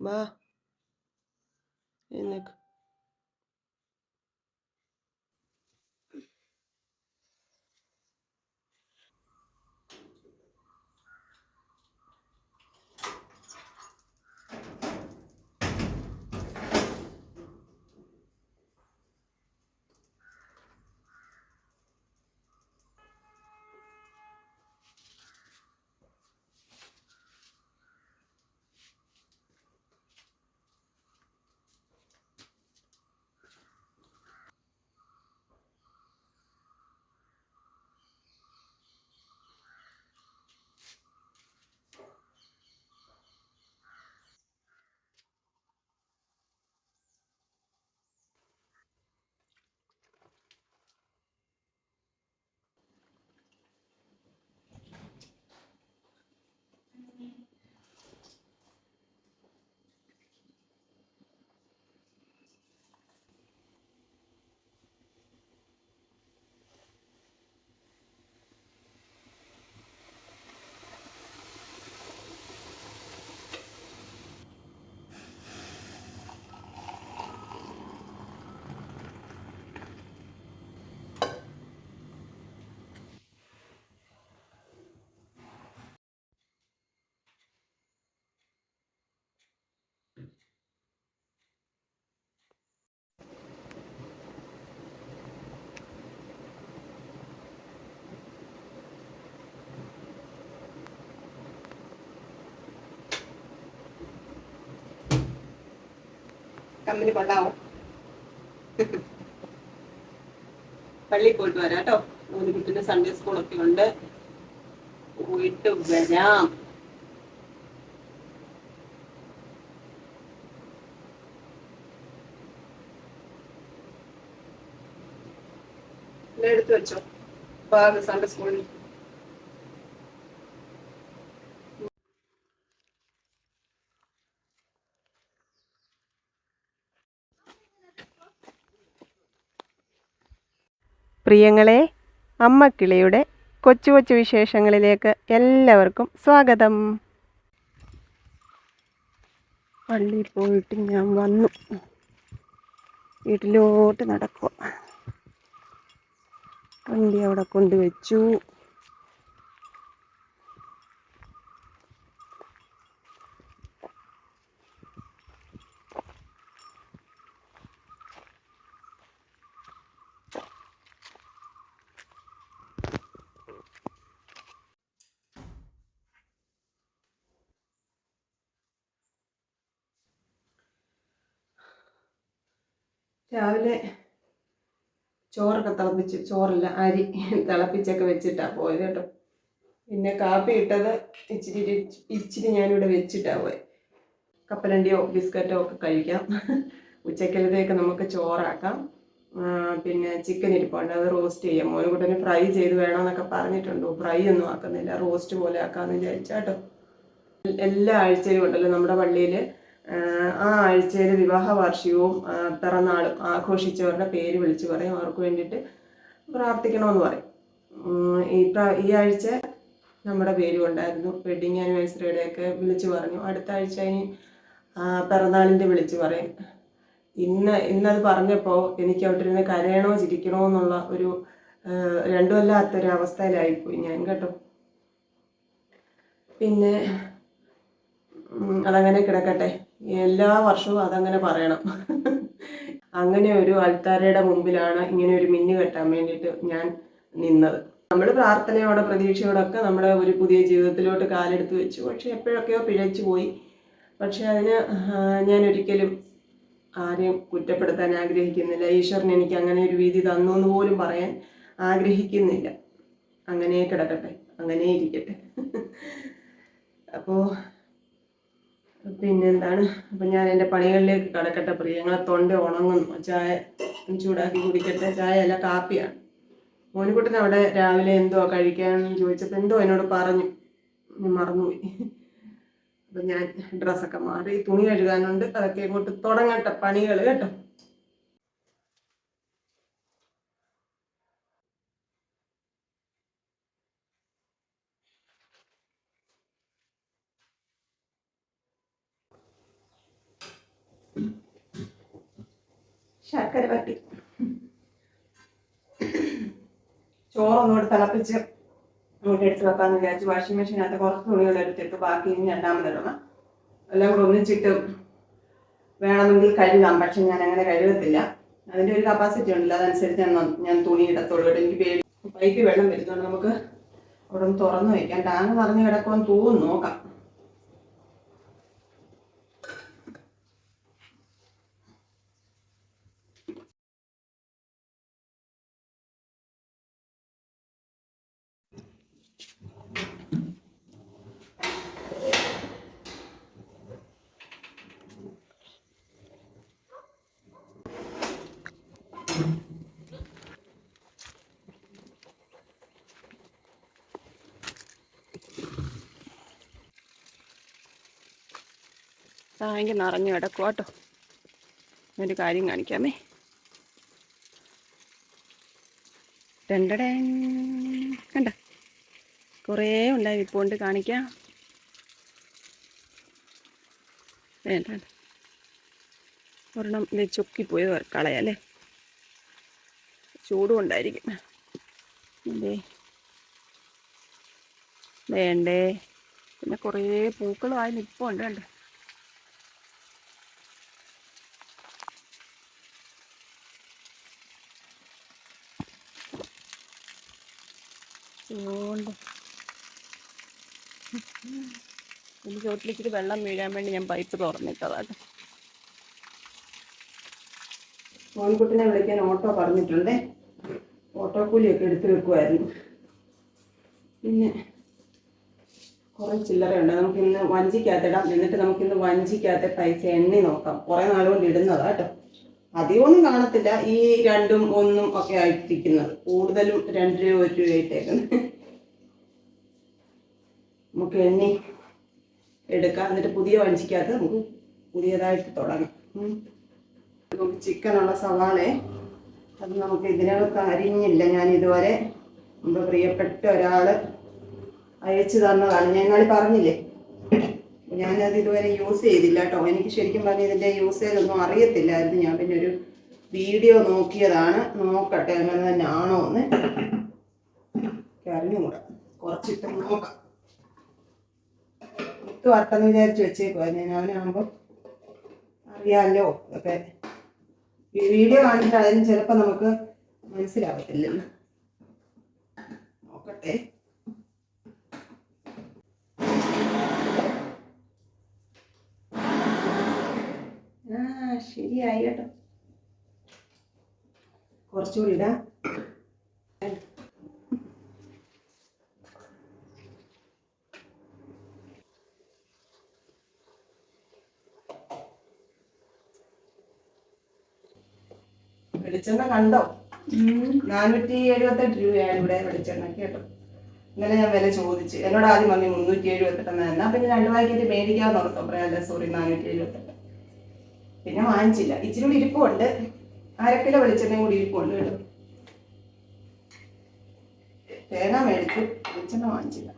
ба. Іник. Company കൊള്ളാവോ പള്ളിയിൽ പോയിട്ട് വരാം കേട്ടോ ഒരു കുട്ടിന്റെ സൺഡേ സ്കൂളൊക്കെ ഉണ്ട്. പോയിട്ട് വരാം. എടുത്തു വെച്ചോ. സൺഡേ സ്കൂളിൽ പ്രിയങ്ങളെ അമ്മക്കിളിയുടെ കൊച്ചു കൊച്ചു വിശേഷങ്ങളിലേക്ക് എല്ലാവർക്കും സ്വാഗതം. പള്ളിയിൽ പോയിട്ട് ഞാൻ വന്നു. വീട്ടിലോട്ട് നടക്കുക വണ്ടി അവിടെ കൊണ്ടുവച്ചു. രാവിലെ ചോറൊക്കെ തിളപ്പിച്ച് ചോറില്ല അരി തിളപ്പിച്ചൊക്കെ വെച്ചിട്ടാണ് പോയത് കേട്ടോ. പിന്നെ കാപ്പി ഇട്ടത് ഇച്ചിരി ഇച്ചിരി ഞാനിവിടെ വെച്ചിട്ടാണ് പോയത് കപ്പലണ്ടിയോ ബിസ്ക്കറ്റോ ഒക്കെ കഴിക്കാം. ഉച്ചക്കലത്തേക്ക് നമുക്ക് ചോറാക്കാം. പിന്നെ ചിക്കൻ ഇരിപ്പുണ്ട് അത് റോസ്റ്റ് ചെയ്യാം. മോനുകുട്ടന് ഫ്രൈ ചെയ്ത് വേണമെന്നൊക്കെ പറഞ്ഞിട്ടുണ്ടോ. ഫ്രൈ ഒന്നും ആക്കുന്നില്ല റോസ്റ്റ് പോലെ ആക്കാമെന്ന് വിചാരിച്ചാട്ടോ എല്ലാ ആഴ്ചയിലും ഉണ്ടല്ലോ നമ്മുടെ പള്ളിയിൽ ആ ആഴ്ചയിൽ വിവാഹ വാർഷികവും പിറന്നാളും ആഘോഷിച്ചവരുടെ പേര് വിളിച്ച് പറയും. അവർക്ക് വേണ്ടിയിട്ട് പ്രാർത്ഥിക്കണമെന്ന് പറയും. ഈ ഈ ആഴ്ച നമ്മുടെ പേരും ഉണ്ടായിരുന്നു വെഡിങ് ആനിവേഴ്സറിയുടെ ഒക്കെ വിളിച്ചു പറഞ്ഞു. അടുത്ത ആഴ്ച ഇനി പിറന്നാളിന്റെ വിളിച്ച് പറയും. ഇന്ന് ഇന്നത് പറഞ്ഞപ്പോൾ എനിക്ക് അവിടെ ഇരുന്ന് കരയണോ ചിരിക്കണോ എന്നുള്ള ഒരു രണ്ടുമല്ലാത്തൊരു അവസ്ഥയിലായിപ്പോയി ഞാൻ കേട്ടോ. പിന്നെ അതങ്ങനെ കിടക്കട്ടെ. എല്ലാ വർഷവും അതങ്ങനെ പറയണം. അങ്ങനെ ഒരു അൽത്താരയുടെ മുമ്പിലാണ് ഇങ്ങനെ ഒരു മിന്നു കെട്ടാൻ വേണ്ടിയിട്ട് ഞാൻ നിന്നത്. നമ്മൾ പ്രാർത്ഥനയോടെ പ്രതീക്ഷയോടൊക്കെ നമ്മുടെ ഒരു പുതിയ ജീവിതത്തിലോട്ട് കാലെടുത്ത് വെച്ചു. പക്ഷെ എപ്പോഴൊക്കെയോ പിഴച്ചു പോയി. പക്ഷെ അതിന് ഞാൻ ഒരിക്കലും ആരെയും കുറ്റപ്പെടുത്താൻ ആഗ്രഹിക്കുന്നില്ല. ഈശ്വരൻ എനിക്ക് അങ്ങനെ ഒരു വീതി തന്നു എന്ന് പോലും പറയാൻ ആഗ്രഹിക്കുന്നില്ല. അങ്ങനെ കിടക്കട്ടെ. അങ്ങനെ ഇരിക്കട്ടെ. അപ്പോൾ പിന്നെന്താണ്? അപ്പം ഞാൻ എന്റെ പണികളിലേക്ക് കടക്കട്ടെ പ്രിയങ്ങളെ തൊണ്ട ഉണങ്ങുന്നു. ചായ ചൂടാക്കി കുടിക്കട്ടെ. ചായ അല്ല കാപ്പിയാണ്. മോനിക്കുട്ടൻ അവിടെ രാവിലെ എന്തോ കഴിക്കാൻ ചോദിച്ചപ്പോൾ എന്തോ എന്നോട് പറഞ്ഞു. മറന്നുപോയി. അപ്പം ഞാൻ ഡ്രസ്സൊക്കെ മാറി തുണി കഴുകാനുണ്ട്. അതൊക്കെ ഇങ്ങോട്ട് തുടങ്ങട്ടെ പണികൾ കേട്ടോ. ശർക്കര പറ്റി ചോറൊന്നുകൂടി തിളപ്പിച്ച് അങ്ങോട്ട് എടുത്ത് വെക്കാമെന്ന് വിചാരിച്ചു. വാഷിംഗ് മെഷീനകത്ത് കുറച്ച് തുണികൾ എടുത്തിട്ട് ബാക്കി ഇനി രണ്ടാമതിടണം എല്ലാം കൂടെ ഒന്നിച്ചിട്ട് വേണമെങ്കിൽ കഴുകാം. പക്ഷെ ഞാൻ അങ്ങനെ കഴുകത്തില്ല. അതിന്റെ ഒരു കപ്പാസിറ്റി ഉണ്ടല്ലോ. അതനുസരിച്ച് ഞാൻ ഞാൻ തുണി ഇടത്തുള്ളൂ. എനിക്ക് പേടി. പൈപ്പ് വെള്ളം വരുന്നുണ്ട് നമുക്ക് അവിടെ ഒന്ന് തുറന്നു വയ്ക്കാം ടാങ്ക് നിറഞ്ഞു കിടക്കുമെന്ന് തോന്നുന്നു. നോക്കാം. ടാങ്ക് നിറഞ്ഞു കിടക്കുക കേട്ടോ. ഒരു കാര്യം കാണിക്കാമേ. രണ്ടടേ കണ്ട? കുറേ ഉണ്ടായി കൊണ്ട് കാണിക്കാം. വേണ്ട വേണ്ട. ഒരെണ്ണം ഇത് ചൊക്കിപ്പോയി കളയല്ലേ? ചൂടും ഉണ്ടായിരിക്കും. അതെ വേണ്ടേ? പിന്നെ കുറേ പൂക്കളുമായി നിൽപ്പുണ്ട് കണ്ടേ? അതുകൊണ്ട് എനിക്ക് ചോട്ടിലേക്ക് വെള്ളം വീഴാൻ വേണ്ടി ഞാൻ പൈപ്പ് തുറന്നിട്ടതാണ്. മോൻകുട്ടിനെ വിളിക്കാൻ ഓട്ടോ പറഞ്ഞിട്ടുണ്ട്. ഓട്ടോ കൂലിയൊക്കെ എടുത്തു വെക്കുമായിരുന്നു പിന്നെ കുറേ ചില്ലറയുണ്ട്. നമുക്ക് ഇന്ന് വഞ്ചിക്കകത്തിടാം. എന്നിട്ട് നമുക്ക് ഇന്ന് വഞ്ചിക്കകത്ത് പൈസ എണ്ണി നോക്കാം. കുറേ നാളുകൊണ്ട് ഇടുന്നതാ കേട്ടോ. അധികമൊന്നും കാണത്തില്ല. ഈ രണ്ടും ഒന്നും ഒക്കെ ആയിട്ടിരിക്കുന്നത്. കൂടുതലും രണ്ട് രൂപ ഒരു രൂപ ആയിട്ടേക്കുന്നത് നമുക്ക് എണ്ണി എടുക്കാം. എന്നിട്ട് പുതിയ വഞ്ചിക്കകത്ത് നമുക്ക് പുതിയതായിട്ട് തുടങ്ങാം. ചിക്കനുള്ള സവാളയെ അത് നമുക്ക് ഇതിനകത്ത് അരിഞ്ഞില്ല. ഞാൻ ഇതുവരെ നമ്മുടെ പ്രിയപ്പെട്ട ഒരാൾ അയച്ചു തന്നതാണ്. ഞാൻ ഇന്നാളി പറഞ്ഞില്ലേ? ഞാനത് ഇതുവരെ യൂസ് ചെയ്തില്ല കേട്ടോ എനിക്ക് ശരിക്കും പറഞ്ഞ ഇതിന്റെ യൂസ് ചെയ്തൊന്നും അറിയത്തില്ലായിരുന്നു. ഞാൻ പിന്നെ ഒരു വീഡിയോ നോക്കിയതാണ്. നോക്കട്ടെ അങ്ങനെ തന്നെ ആണോ എന്ന്. അറിഞ്ഞുകൂടാ കുറച്ചിട്ട് നോക്കാം. ഇട്ട് വർത്തെന്ന് വിചാരിച്ച് വെച്ചേക്കുവാ ഞാൻ. അവനാകുമ്പോൾ അറിയാമല്ലോ ഒക്കെ വീഡിയോ കാണിച്ചിട്ട് അതിന് ചിലപ്പോൾ നമുക്ക് മനസ്സിലാവത്തില്ലല്ലോ. നോക്കട്ടെ ആ ശരിയായി കേട്ടോ കുറച്ചുകൂടി ഇടാ. വെളിച്ചെണ്ണ കണ്ടോ? നാനൂറ്റി എഴുപത്തെട്ട് രൂപയാണ് ഇവിടെ വെളിച്ചെണ്ണ കേട്ടോ. ഇന്നലെ ഞാൻ വില ചോദിച്ചു. എന്നോട് ആദ്യം വന്നി മുന്നൂറ്റി എഴുപത്തെട്ടെന്ന് എന്നാ. പിന്നെ രണ്ട് പാക്കറ്റ് മേടിക്കാന്ന് ഓർത്തോ. പറയാല്ല സോറി നാനൂറ്റി എഴുപത്തെട്ട്. പിന്നെ വാങ്ങിച്ചില്ല. ഇച്ചിരി കൂടി ഇരിപ്പുണ്ട്. അരക്കില വെളിച്ചെണ്ണ കൂടി ഇരിപ്പുണ്ട് കേട്ടോ. തേങ്ങ മേടിച്ചു. വെളിച്ചെണ്ണ വാങ്ങിച്ചില്ല.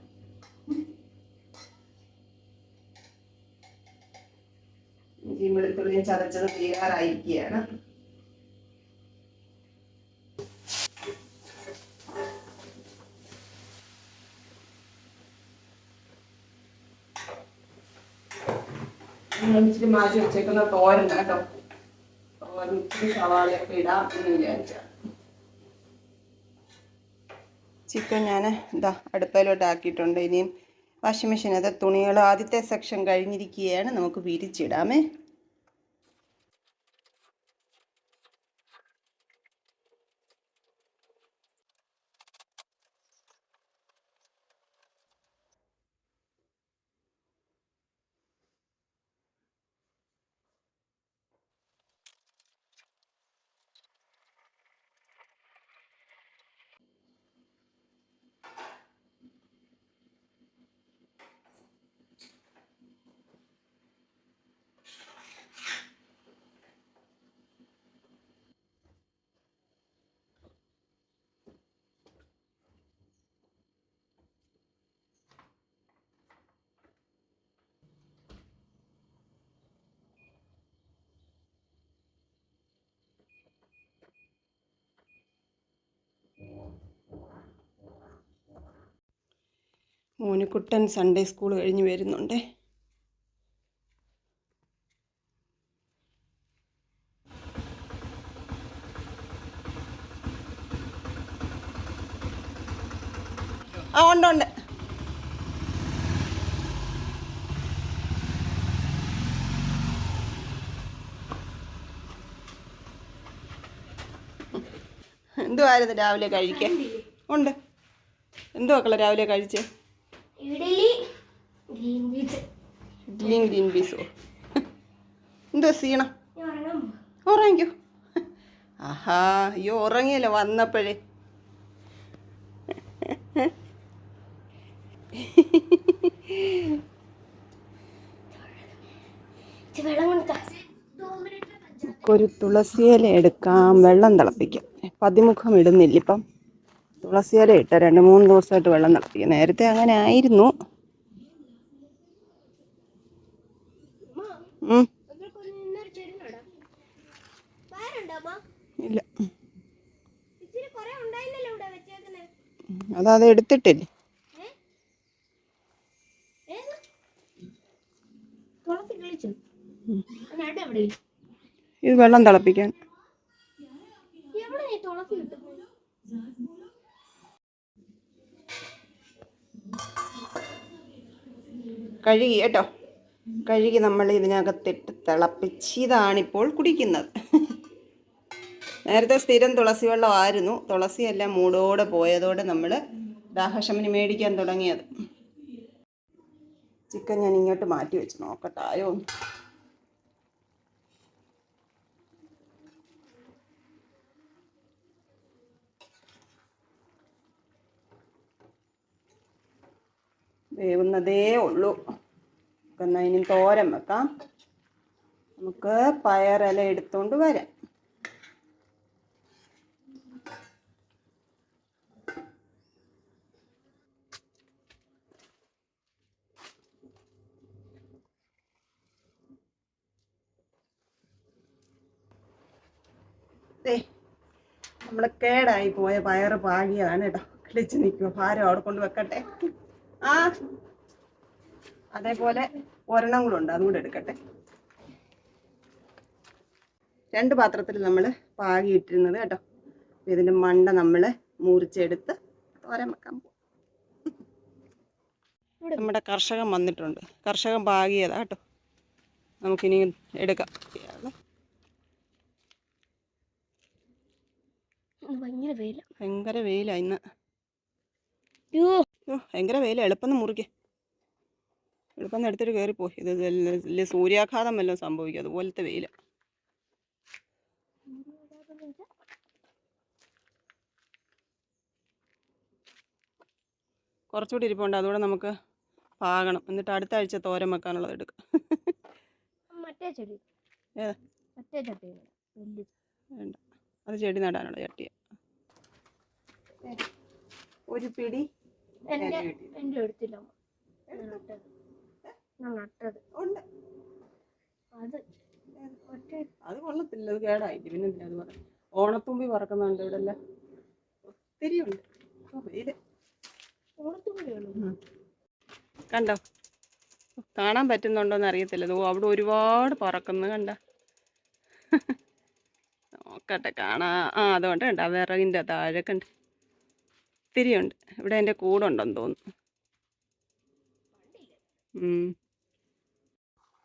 ഇഞ്ചിയും വെളുത്തുള്ളിയും ചതച്ചത് തീരാറായിരിക്കുകയാണ് ഞാൻ ഇച്ചിരി മാറ്റി വെച്ചേക്കുന്ന തോരൻ കേട്ടോ. തോരൻ ഇച്ചിരി സവാളയൊക്കെ ഇടാം എന്ന് വിചാരിച്ച. ചിക്കൻ ഞാൻ ഇതാ അടുപ്പയിലോട്ട് ആക്കിയിട്ടുണ്ട്. ഇനിയും വാഷിംഗ് മെഷീനകത്ത് തുണികൾ ആദ്യത്തെ സെക്ഷൻ കഴിഞ്ഞിരിക്കുകയാണ്. നമുക്ക് വിരിച്ചിടാമേ. മോനുക്കുട്ടൻ സൺഡേ സ്കൂൾ കഴിഞ്ഞ് വരുന്നുണ്ടേ. ആ ഉണ്ട് ഉണ്ട്. എന്തുവായിരുന്നു രാവിലെ കഴിക്കാൻ? ഉണ്ട്. എന്തുവാക്കള രാവിലെ കഴിച്ചേ? Idli green peas. ഇഡ്ഡലിയും ഗ്രീൻ പീസോ? എന്തുവാ സീണ. ഉറങ്ങിക്കോ. ആഹാ അയ്യോ ഉറങ്ങിയല്ലോ വന്നപ്പോഴേ. ഒരു തുളസിയില എടുക്കാം. വെള്ളം തിളപ്പിക്കാം. പതിമുഖം ഇടുന്നില്ല ഇപ്പം. തുളസിയില ഇട്ട രണ്ട് മൂന്ന് ദിവസമായിട്ട് വെള്ളം തിളപ്പിക്കുക നേരത്തെ അങ്ങനെ ആയിരുന്നു. ഇല്ല. അതത് എടുത്തിട്ടില്ലേ? തുളസി ഇത് വെള്ളം തിളപ്പിക്കാൻ. കഴുകി കേട്ടോ? കഴുകി നമ്മൾ ഇതിനകത്തിട്ട് തിളപ്പിച്ച് ഇതാണിപ്പോൾ കുടിക്കുന്നത്. നേരത്തെ സ്ഥിരം തുളസി വെള്ളമായിരുന്നു തുളസിയെല്ലാം മൂടോടെ പോയതോടെ നമ്മൾ ദാഹശമനി മേടിക്കാൻ തുടങ്ങിയത്. ചിക്കൻ ഞാൻ ഇങ്ങോട്ട് മാറ്റി വെച്ച് നോക്കട്ടെ. ആയോ വേവുന്നതേ ഉള്ളൂ. എന്നാൽ ഇനി തോരൻ വെക്കാം. നമുക്ക് പയറില എടുത്തുകൊണ്ട് വരാം. ദേ നമ്മൾ കേടായി പോയ പയറ് പാകിയതാണ് കേട്ടോ. കിളിച്ച് നിൽക്കുക ഭാരം അവിടെ കൊണ്ട് വെക്കട്ടെ. ആ. അതേപോലെ ഒരെണ്ണം കൂടെ ഉണ്ട്. അതും കൂടെ എടുക്കട്ടെ. രണ്ട് പാത്രത്തിൽ നമ്മൾ പാകിയിട്ടിരുന്നത് കേട്ടോ. ഇതിന്റെ ഇതിന്റെ മണ്ട നമ്മൾ മുറിച്ചെടുത്ത് തോരൻ വെക്കാൻ പോകും നമ്മുടെ കർഷകൻ വന്നിട്ടുണ്ട്. കർഷകൻ പാകിയതാ കേട്ടോ. നമുക്കിനി എടുക്കാം. ഭയങ്കര വെയിലാണ് ഭയങ്കര വെയിലാ ഇന്ന്. യോ ഭയങ്കര വെയിൽ എളുപ്പം മുറിക്കേ. എളുപ്പം എടുത്തിട്ട് കയറിപ്പോയി ഇത് വലിയ സൂര്യാഘാതം വല്ലതും സംഭവിക്കും. അതുപോലത്തെ വെയില. കുറച്ചുകൂടി ഇരിപ്പുണ്ട്. അതുകൂടെ നമുക്ക് പാകണം. എന്നിട്ട് അടുത്ത ആഴ്ച തോരം വെക്കാനുള്ളത് എടുക്കാം. മറ്റേ ചെടി. ഏതാ? മറ്റേ ചട്ടി വലിയ. വേണ്ട. അത് ചെടി നടാനുള്ള ചട്ടിയ. ഒരു പിടി എന്റെ എന്റെ എടുത്തില്ല നട്ടത്. നട്ടത്. അത് കൊള്ളത്തില്ല. അത് കേടായിട്ട് പിന്നെ അത് പറയാം? ഓണത്തുമ്പി പറക്കുന്നുണ്ട് ഇവിടെ എല്ലാം ഒത്തിരി ഉണ്ട്. കണ്ടോ? കാണാൻ പറ്റുന്നുണ്ടോന്ന് അറിയത്തില്ല. ഓ അവിടെ ഒരുപാട് പറക്കുന്നു കണ്ട? നോക്കട്ടെ കാണാ. ആ അതുകൊണ്ട് കണ്ട വിറകിന്റെ താഴെ കണ്ട്. ഒത്തിരി ഉണ്ട് ഇവിടെ എന്റെ കൂടെ ഉണ്ടെന്ന് തോന്നുന്നു.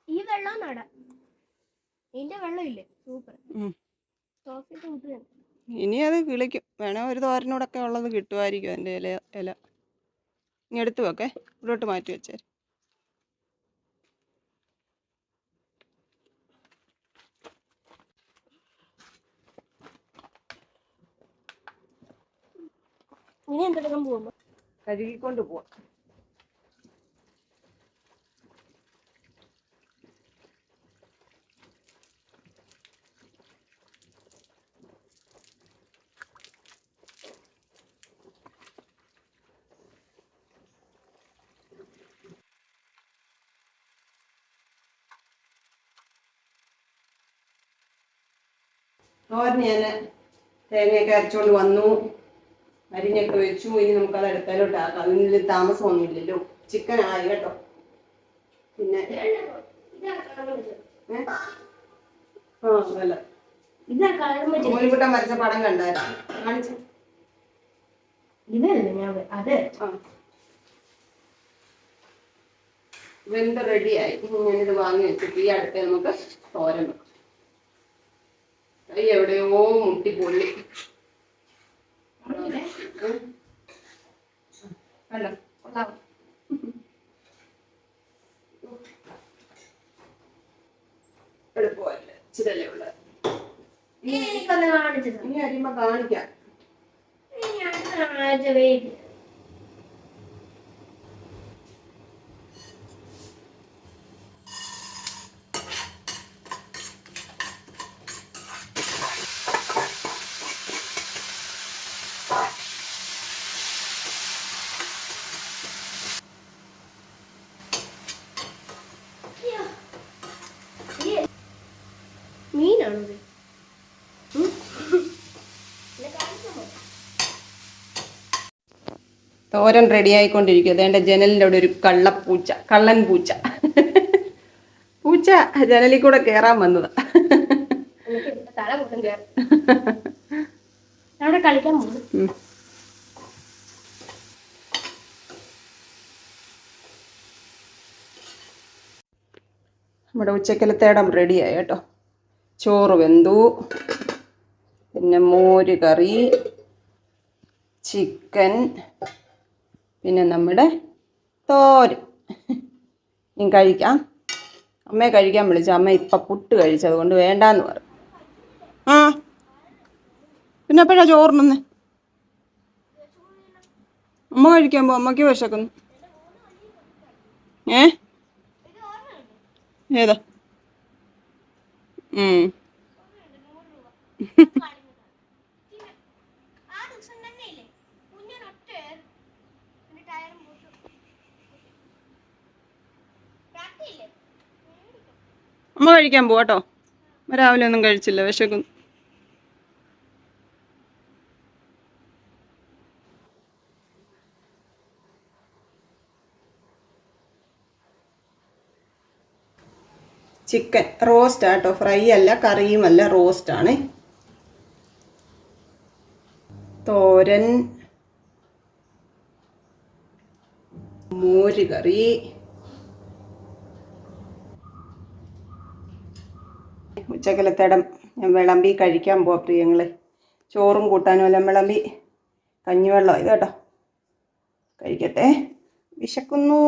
ഈ വെള്ളം നടാ. ഇതിന്റെ സൂപ്പർ. ഇനി അത് കിളിക്കും. വേണേ ഒരു തോരനോടൊക്കെ ഉള്ളത് കിട്ടുമായിരിക്കും അതിന്റെ ഇല ഇല. ഇനി എടുത്തു വെക്കേ. ഇവിടോട്ട് മാറ്റി വെച്ചേ ഇനി എന്തെടുക്കാൻ പോകുമ്പോ കഴുകിക്കൊണ്ട് പോവാം. തോരന് ഞാൻ തേങ്ങയൊക്കെ അരച്ചുകൊണ്ട് വന്നു. അരിഞ്ഞൊക്കെ വെച്ചു. ഇനി നമുക്കത് അടുക്കളയിലോട്ട് ആക്കാം അതിനുള്ളിൽ താമസമൊന്നുമില്ലല്ലോ. ചിക്കൻ ആയി കേട്ടോ. പിന്നെ? ആ മോനിക്കുട്ടൻ വരച്ച പടം കണ്ടായിരുന്നു. കാണിച്ചു. ഇതല്ലേ ഞാൻ അത്. വെന്ത് റെഡിയായി. ഞാനിത് വാങ്ങി വെച്ചിട്ട് ഈ അടുത്ത് നമുക്ക് തോരൻ വെക്കാം. കൈ എവിടെയോ മുട്ടി പൊള്ളി. കണ്ടോ കൊള്ളാം. എളുപ്പമല്ലേ? ഇച്ചിരല്ലേ ഉള്ളത് എനിക്കൊന്ന് കാണിച്ചു. ഇനി അരിമ കാണിക്കാം. ഇനി അടുത്ത ആഴ്ച വെയിറ്റ് മീനാണോ ഇത് ഉം? എന്നെ കാണിക്കാൻ പോ. തോരൻ റെഡി ആയിക്കൊണ്ടിരിക്കും അതേണ്ട ജനലിന്റെ അവിടെ ഒരു കള്ളപ്പൂച്ച കള്ളൻ പൂച്ച. പൂച്ച ജനലിൽ കൂടെ കയറാൻ വന്നതാ. നമ്മുടെ ഉച്ചക്കലത്തേടം റെഡിയായി കേട്ടോ. ചോറ് വെന്തു. പിന്നെ മോര് കറി ചിക്കൻ പിന്നെ നമ്മുടെ തോര് ഇനി കഴിക്കാം. അമ്മയെ കഴിക്കാൻ വിളിച്ചു. അമ്മ ഇപ്പം പുട്ട് കഴിച്ചത് കൊണ്ട് വേണ്ടാന്ന് പറഞ്ഞു. ആ. പിന്നെ എപ്പോഴാ ചോറിനെന്ന്? അമ്മ കഴിക്കാൻ പോ. അമ്മയ്ക്ക് വിശക്കുന്നു. ഏ? ഏതാ ഉം. ആ ദിവസം തന്നെയില്ലേ കുഞ്ഞനൊറ്റ എന്റെ ടയറും പൊട്ടും പ്രാപ്തിയില്ലേ അമ്മ കഴിക്കാൻ പോവാട്ടോ രാവിലെ ഒന്നും കഴിച്ചില്ല വിശക്കുന്നു. ചിക്കൻ റോസ്റ്റ് ആട്ടോ. ഫ്രൈ അല്ല കറിയും അല്ല റോസ്റ്റ് ആണ്. തോരൻ മോര് കറി ഉച്ചക്കലത്തേടം ഞാൻ വിളമ്പി കഴിക്കാൻ പോവാം പ്രിയങ്ങൾ ചോറും കൂട്ടാനും എല്ലാം വിളമ്പി. കഞ്ഞിവെള്ളം ഇത് കേട്ടോ. കഴിക്കട്ടെ. വിശക്കുന്നു.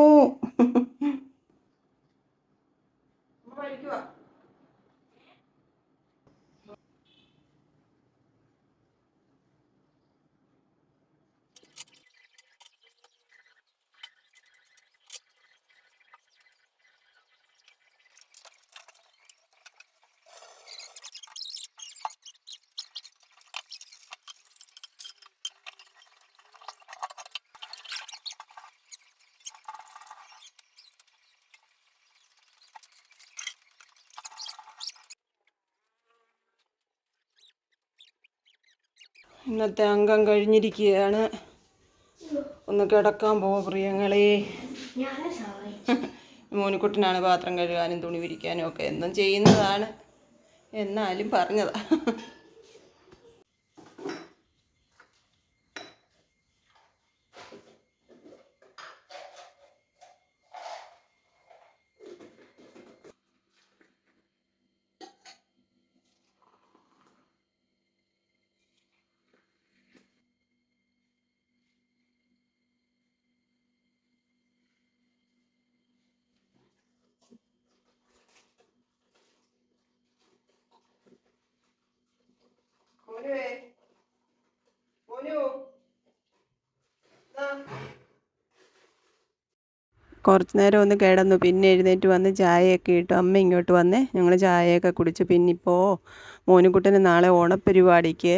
ഇന്നത്തെ അംഗം കഴിഞ്ഞിരിക്കുകയാണ്. ഒന്ന് കിടക്കാൻ പോവാ പ്രിയങ്ങളെ. മോനിക്കുട്ടനാണ് പാത്രം കഴുകാനും തുണി വിരിക്കാനും ഒക്കെ എന്നും ചെയ്യുന്നതാണ്. എന്നാലും പറഞ്ഞതാ. കുറച്ച് നേരം ഒന്ന് കിടന്നു. പിന്നെ എഴുന്നേറ്റ് വന്ന് ചായയൊക്കെ ഇട്ടു. അമ്മ ഇങ്ങോട്ട് വന്നേ. ഞങ്ങൾ ചായയൊക്കെ കുടിച്ചു. പിന്നെ ഇപ്പോൾ മോനുകുട്ടന് നാളെ ഓണപ്പരിപാടിക്ക്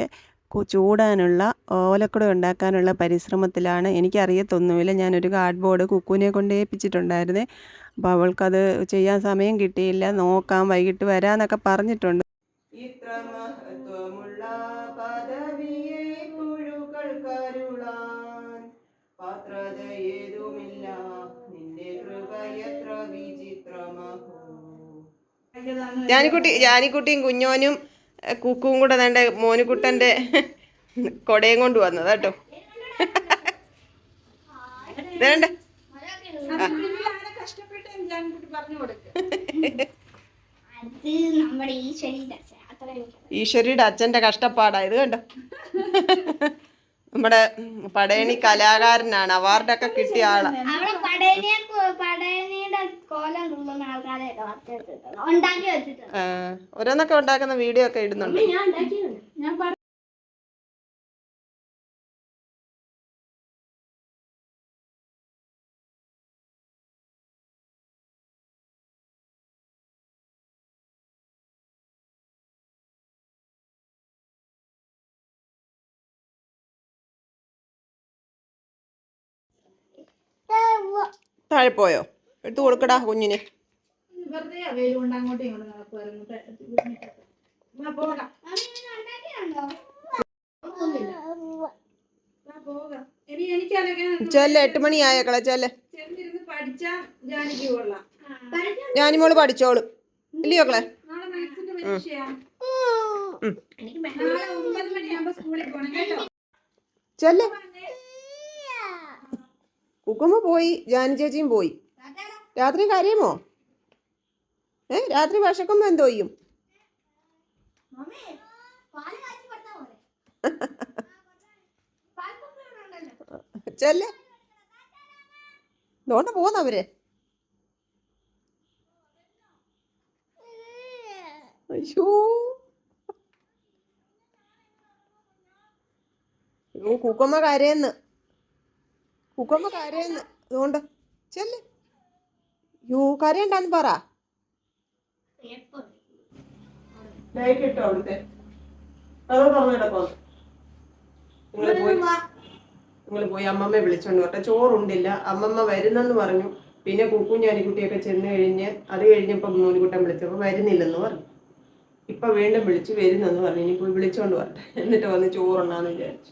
ചൂടാനുള്ള ഓലക്കുട ഉണ്ടാക്കാനുള്ള പരിശ്രമത്തിലാണ്. എനിക്കറിയത്തൊന്നുമില്ല. ഞാനൊരു കാർഡ് ബോർഡ് കുക്കുവിനെ കൊണ്ട് ഏൽപ്പിച്ചിട്ടുണ്ടായിരുന്നേ. അപ്പോൾ അവൾക്കത് ചെയ്യാൻ സമയം കിട്ടിയില്ല. നോക്കാം വൈകിട്ട് വരാമെന്നൊക്കെ പറഞ്ഞിട്ടുണ്ട്. ഇത്ര മഹത്വമുള്ള കരുളാൻ പാത്രതയേതുമില്ല നിന്റെ കൃപയത്ര വിചിത്രമഹോ ജാനിക്കുട്ടി ജാനിക്കുട്ടിയും കുഞ്ഞോനും കുക്കും കൂടെ തന്റെ മോനുക്കുട്ടന്റെ കൊടയും കൊണ്ട് വന്നത് കേട്ടോ. വേണ്ട. ഈശ്വരിയുടെ അച്ഛന്റെ കഷ്ടപ്പാടാ ഇത് കണ്ടോ? നമ്മുടെ പടയണി കലാകാരനാണ്. അവാർഡൊക്കെ കിട്ടിയ ആളാ. ഓരോന്നൊക്കെ ഉണ്ടാക്കുന്ന വീഡിയോ ഒക്കെ ഇടുന്നുണ്ട്. താഴെ പോയോ എടുത്തു കൊടുക്കടാ കുഞ്ഞിന്. ചെല്ല ചെല്ല് എട്ട് മണിയായേക്കളെ ആയേക്കളെ കൊള്ളാം. ഞാനിമോൾ പഠിച്ചോളും. ഇല്ലയോ ക്കളെ നാളെ മാത്സിന്റെ പരീക്ഷയാ ഉം. നാളെ ഒമ്പത് മണിയാകുമ്പോ സ്കൂളിൽ പോണം കേട്ടോ ചെല്ല് കുക്കുമ്മ പോയി ജാനി ചേച്ചിയും പോയി. രാത്രി കാര്യമോ? ഏ രാത്രി വിശക്കുമ്പോ എന്തോ ചെയ്യും? മമ്മി പാൽ കാച്ചി കൊടുത്താ പോരെ പാൽപ്പൊടി ഇവിടെ ഉണ്ടല്ലോ ചെല്ല് അയ്യോ കുക്കമ്മ കരയെന്ന്. കുക്കമ്മ കരയെന്ന് അതുകൊണ്ട് ചെല്ല്. യൂ കരയണ്ടെന്ന് പറ. ലൈറ്റ് ഇട്ടോ അവിടുത്തെ? അത് തുറന്നിടപ്പോ നിങ്ങൾ പോയി. നിങ്ങൾ പോയി അമ്മമ്മയെ വിളിച്ചോണ്ട് വരട്ടെ. ചോറുണ്ടില്ല. അമ്മമ്മ വരുന്നെന്ന് പറഞ്ഞു. പിന്നെ കുക്കും ഞാനിക്കുട്ടിയൊക്കെ ചെന്ന് കഴിഞ്ഞ് അത് കഴിഞ്ഞപ്പോൾ മോനിക്കുട്ടൻ വിളിച്ചപ്പോൾ വരുന്നില്ലെന്ന് പറഞ്ഞു. ഇപ്പൊ വീണ്ടും വിളിച്ച് വരുന്നെന്ന് പറഞ്ഞു. ഇനി പോയി വിളിച്ചോണ്ട് വരട്ടെ. എന്നിട്ട് വന്ന് ചോറുണ്ണാന്ന് വിചാരിച്ചു.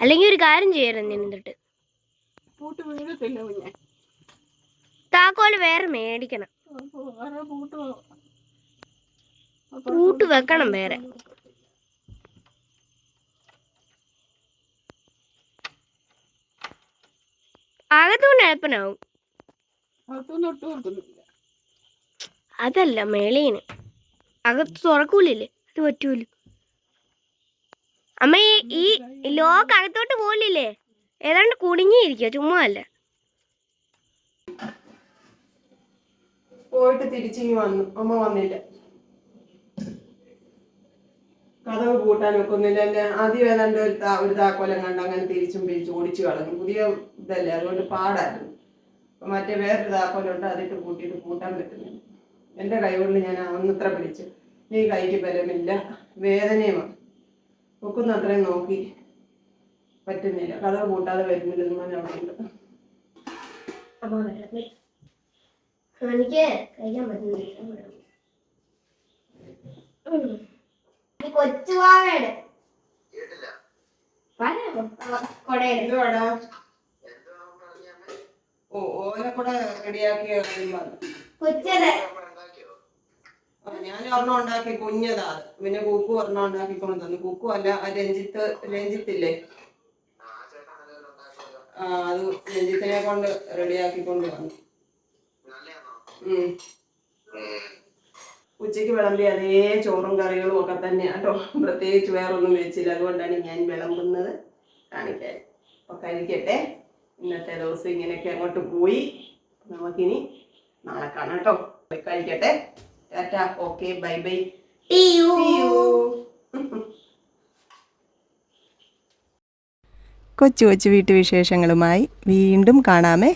അല്ലെങ്കിൽ ഒരു കാര്യം ചെയ്യരുത് നിന്നിട്ട് താക്കോൽ വേറെ മേടിക്കണം. പൂട്ട് വെക്കണം വേറെ. അകത്തുകൊണ്ട് എളുപ്പനാവും. അതല്ല മേളീന്. അകത്ത് തുറക്കൂലേ അത് പറ്റൂല. അമ്മ ഈ ഈ ലോക്ക് അകത്തോട്ട് പോലില്ലേ ഏതാണ്ട് കുടുങ്ങിയിരിക്കുക ചുമ്മാ അല്ല? പോയിട്ട് തിരിച്ചു വന്നു. അമ്മ വന്നില്ല. കഥവ് കൂട്ടാൻ ഒക്കുന്നില്ല എന്നെ ആദ്യം ഏതാണ്ട് ഒരു താ ഒരു താക്കോലം കണ്ട് അങ്ങനെ തിരിച്ചും പിരിച്ചു ഓടിച്ചു കളഞ്ഞു. പുതിയ ഇതല്ലേ അതുകൊണ്ട് പാടായിരുന്നു. അപ്പൊ മറ്റേ വേറൊരു താക്കോലുണ്ട് അതിട്ട് കൂട്ടിയിട്ട് കൂട്ടാൻ പറ്റുന്നില്ല. എന്റെ കൈകൊണ്ട് ഞാൻ അന്നത്ര പിടിച്ചു. നീ കൈക്ക് ബലമില്ല വേദനയുമാണ്. ഒക്കുന്ന അത്രയും നോക്കി പറ്റുന്നില്ല. കഥ കൂട്ടാതെ വരുന്നില്ലെന്ന് ഞാൻ അവിടെ ഉണ്ട്. എനിക്ക് കഴിക്കാൻ പറ്റുന്നില്ല. കൊച്ചുവാവയുടെ. കൊടയുടെ എന്തുവാടാ? ഓ ഓലക്കൂടെ റെഡിയാക്കിയ കഴിയുമ്പോൾ കൊച്ചത് ആ, ഞാൻ ഒരെണ്ണം ഉണ്ടാക്കി കുഞ്ഞതാ. പിന്നെ കുക്കു ഒരെണ്ണം ഉണ്ടാക്കിക്കൊണ്ട് തന്നു കുക്കു അല്ല രഞ്ജിത്ത് രഞ്ജിത്തില്ലേ? ആ അത് രഞ്ജിത്തിനെ കൊണ്ട് റെഡിയാക്കിക്കൊണ്ട് വന്നു. ഉച്ചയ്ക്ക് വിളമ്പിയ അതേ ചോറും കറികളും ഒക്കെ തന്നെ കേട്ടോ. പ്രത്യേകിച്ച് വേറൊന്നും വെച്ചില്ല. അതുകൊണ്ടാണ് ഞാൻ വിളമ്പുന്നത്. കാണിക്കാൻ. അപ്പൊ കഴിക്കട്ടെ. ഇന്നത്തെ ദിവസം ഇങ്ങനെയൊക്കെ അങ്ങോട്ട് പോയി. നമുക്കിനി നാളെ കാണാം കേട്ടോ. കഴിക്കട്ടെ. Tata okay bye bye See you. കൊച്ചു കൊച്ചു വീട്ടുവിശേഷങ്ങളുമായി വീണ്ടും കാണാമേ.